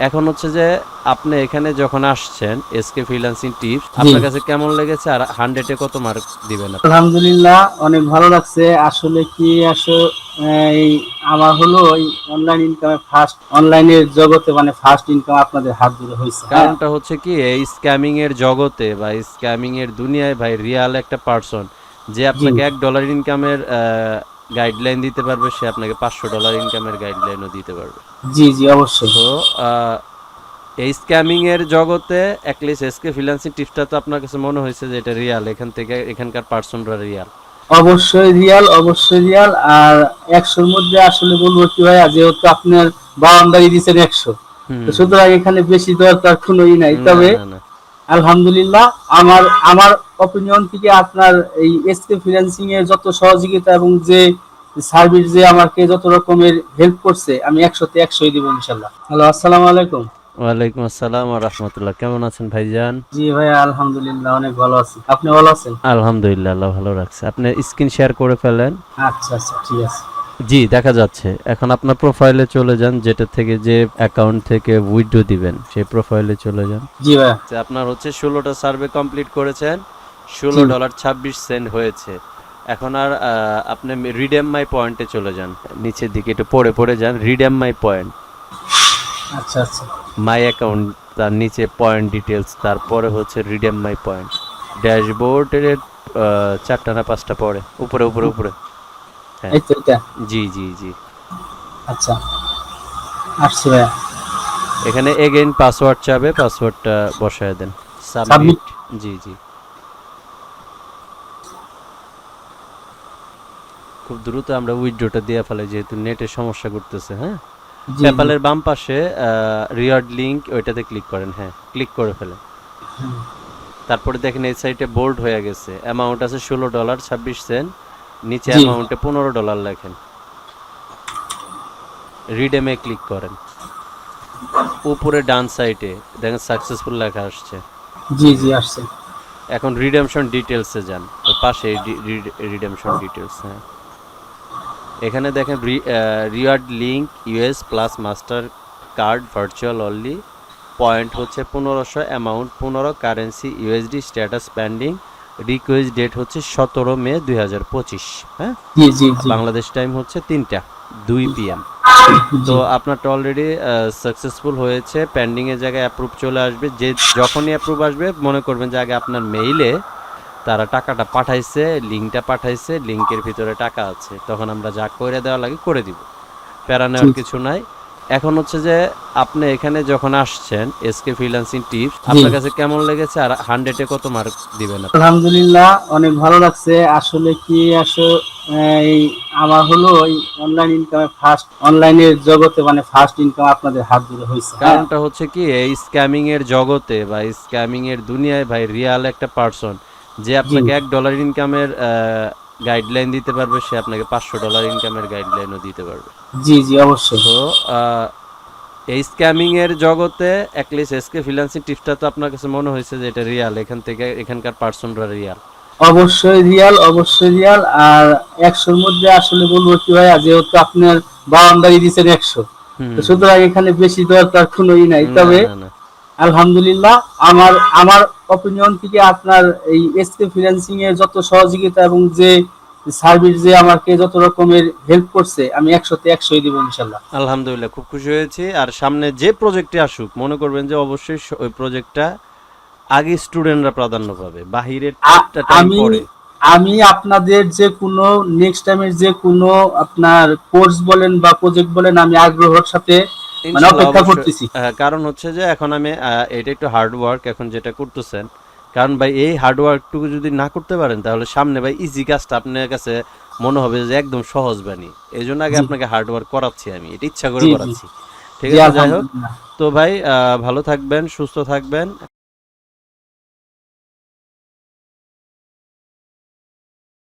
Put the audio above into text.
এখন হচ্ছে যে আপনি এখানে যখন আসছেন এসকে ফ্রিল্যান্সিং টিপস আপনার কাছে কেমন লেগেছে আর হান্ড্রেডে কত মার্ক দিবেন আলহামদুলিল্লাহ অনেক ভালো লাগছে। আসলে কি আসলে এই আমার হলো ওই অনলাইন ইনকামে ফার্স্ট অনলাইনের জগতে মানে ফার্স্ট ইনকাম আপনাদের হাত ধরে হয়েছে। হ্যাঁ? কারণটা হচ্ছে কি এই স্ক্যামিং এর জগতে বা স্ক্যামিং এর দুনিয়ায় ভাই রিয়াল একটা পার্সন যে আপনাকে এক ডলার ইনকামের গাইডলাইন দিতে পারবে সে আপনাকে পাঁচশো ডলার ইনকামের গাইডলাইনও দিতে পারবে। জি জি অবশ্যই। তো এই স্ক্যামিং এর জগতে অ্যাটলিস্ট এসকে ফ্রিল্যান্সিং টিপসটা তো আপনার কাছে মনে হয়েছে যে এটা রিয়াল এখান থেকে এখানকার পার্সনরা রিয়াল অবশ্যই রিয়াল অবশ্যই রিয়াল আর একশোর মধ্যে আসলে বলব কি ভাইয়া যেহেতু আপনার বাউন্ডারি দিচ্ছেন একশো সুতরাং এখানে বেশি দরকার কোনোই নাই। তবে আলহামদুলিল্লাহ আমার আমার অপিনিয়ন থেকে আপনার এই এসকে ফ্রিল্যান্সিং এর যত সহযোগিতা এবং যে সার্ভিস যে আমাকে যত রকমের হেল্প করছে আমি একশোতে একশোই দিব ইনশাল্লাহ। হ্যালো আসসালামু আলাইকুম। ওয়ালাইকুম আসসালাম রাহমাতুল্লাহ কেমন আছেন ভাইজান? জি ভাইয়া আলহামদুলিল্লাহ অনেক ভালো আছি। আপনি ভালো আছেন? আলহামদুলিল্লাহ আল্লাহ ভালো রাখছে। আপনি স্ক্রিন শেয়ার করে ফেলেন। আচ্ছা আচ্ছা ঠিক আছে। জি দেখা যাচ্ছে। এখন আপনার প্রোফাইলে চলে যান যেটা থেকে যে অ্যাকাউন্ট থেকে উইথড্র দিবেন সেই প্রোফাইলে চলে যান। জি ভাইয়া যে আপনার হচ্ছে ষোলোটা সার্ভে কমপ্লিট করেছেন ষোলো। ডলার ছাব্বিশ সেন্ট হয়েছে। এখন আর আপনি রিডেম মাই পয়েন্টে চলে যান। নিচের দিকে একটু পড়ে পড়ে যান রিডেম মাই পয়েন্ট আচ্ছা আচ্ছা। মাই অ্যাকাউন্ট তার নিচে পয়েন্ট ডিটেলস তারপরে হচ্ছে রিডেম মাই পয়েন্ট ড্যাশবোর্ডের চারটা না পাঁচটা পরে উপরে উপরে উপরে। এই তো এটা? জি জি জি। আচ্ছা। আসছি ভাইয়া। এখানে এগেইন পাসওয়ার্ড চাবে পাসওয়ার্ডটা বসায় দেন। সাবমিট জি জি। খুব দ্রুত আমরা উইথড্রটা দিয়ে ফেলে যেহেতু নেটের সমস্যা করতেছে হ্যাঁ? পেপালের বাম পাশে রিওয়ার্ড লিংক ওইটাতে ক্লিক করেন হ্যাঁ। ক্লিক করে ফেলেন। তারপরে দেখেন এই সাইটে বোল্ড হয়ে গেছে। অ্যামাউন্ট আছে ষোলো ডলার ছাব্বিশ সেন্ট নিচে অ্যামাউন্টে পনেরো ডলার লেখেন। রিডেমে ক্লিক করেন। উপরে ডান সাইডে দেখেন সাকসেসফুল লেখা আসছে। জি জি আসছে। এখন রিডেমশন ডিটেলসে যান। পাশে রিডেমশন ডিটেলস হ্যাঁ। এখানে দেখেন reward link US plus master card virtual only point হচ্ছে পনেরোশো অ্যামাউন্ট পনেরো currency USD status pending request date হচ্ছে সতেরো মে দুই হাজার পঁচিশ হ্যাঁ? জি জি জি। বাংলাদেশ টাইম হচ্ছে তিনটা দুই পিএম তো আপনারটা অলরেডি সাকসেসফুল হয়েছে পেন্ডিং এর জায়গায় অ্যাপ্রুভ চলে আসবে যে যখনই অ্যাপ্রুভ আসবে মনে করবেন যে আগে আপনার মেইলে তারা টাকাটা পাঠাইছে লিঙ্কটা পাঠাইছে লিঙ্কের ভিতরে টাকা আছে তখন আমরা যা করে দেওয়া লাগে করে দিব। প্যারা নেওয়ার কিছু নাই। এখন হচ্ছে যে আপনি এখানে যখন আসছেন এসকে ফ্রিল্যান্সিং টিপস আপনার কাছে কেমন লেগেছে আর হান্ড্রেডে কত মার্ক দিবেন আলহামদুলিল্লাহ অনেক ভালো লাগছে। আসলে কি আসলে এই আমার হলো অনলাইন ইনকামে ফার্স্ট অনলাইনের জগতে মানে ফার্স্ট ইনকাম আপনাদের হাত ধরে হয়েছে হ্যাঁ? কারণটা হচ্ছে কি এই স্ক্যামিং এর জগতে বা স্ক্যামিং এর দুনিয়ায় ভাই রিয়াল একটা পার্সন যে আপনাকে এক ডলার ইনকামের গাইডলাইন দিতে পারবে সে আপনাকে পাঁচশো ডলার ইনকামের গাইডলাইনও দিতে পারবে। জি জি অবশ্যই। তো এই স্ক্যামিং এর জগতে অ্যাটলিস্ট এসকে ফ্রিল্যান্সিং টিপসটা তো আপনার কাছে মনে হয়েছে যে এটা রিয়াল এখান থেকে এখানকার পার্সনরা রিয়াল অবশ্যই রিয়াল অবশ্যই রিয়াল আর একশোর মধ্যে আসলে বলব কি ভাইয়া যেহেতু আপনার বাউন্ডারি দিচ্ছেন একশো তো সুতরাং এখানে বেশি দরকার কোনোই নাই। তবে আলহামদুলিল্লাহ আমার আমার অপিনিয়ন থেকে আপনার এই এসকে ফ্রিল্যান্সিং এর যত সহযোগিতা এবং যে সার্ভিস যে আমাকে যত রকমের হেল্প করছে আমি একশোতে একশোই দিব ইনশাল্লাহ। আলহামদুলিল্লাহ খুব খুশি হয়েছি। আর সামনে যে প্রজেক্টে আসুক মনে করবেন যে অবশ্যই ওই প্রজেক্টটা আগে স্টুডেন্টরা প্রাধান্য পাবে। বাহিরের আমি আমি আপনাদের যে কোনো নেক্সট টাইমের যে কোনো আপনার কোর্স বলেন বা প্রজেক্ট বলেন আমি আগ্রহের সাথে মানে কারণ হচ্ছে যে এখন আমি এটা একটু হার্ড ওয়ার্ক এখন যেটা করতেছেন। কারণ ভাই এই হার্ড ওয়ার্কটুকু যদি না করতে পারেন তাহলে সামনে ভাই ইজি কাজটা আপনার কাছে মনে হবে যে একদম সহজ বাণী। এই জন্য আগে আপনাকে হার্ড ওয়ার্ক করাচ্ছি আমি এটা ইচ্ছা করে। করাচ্ছি। ঠিক আছে যাই হোক। তো ভাই আহ, ভালো থাকবেন সুস্থ থাকবেন।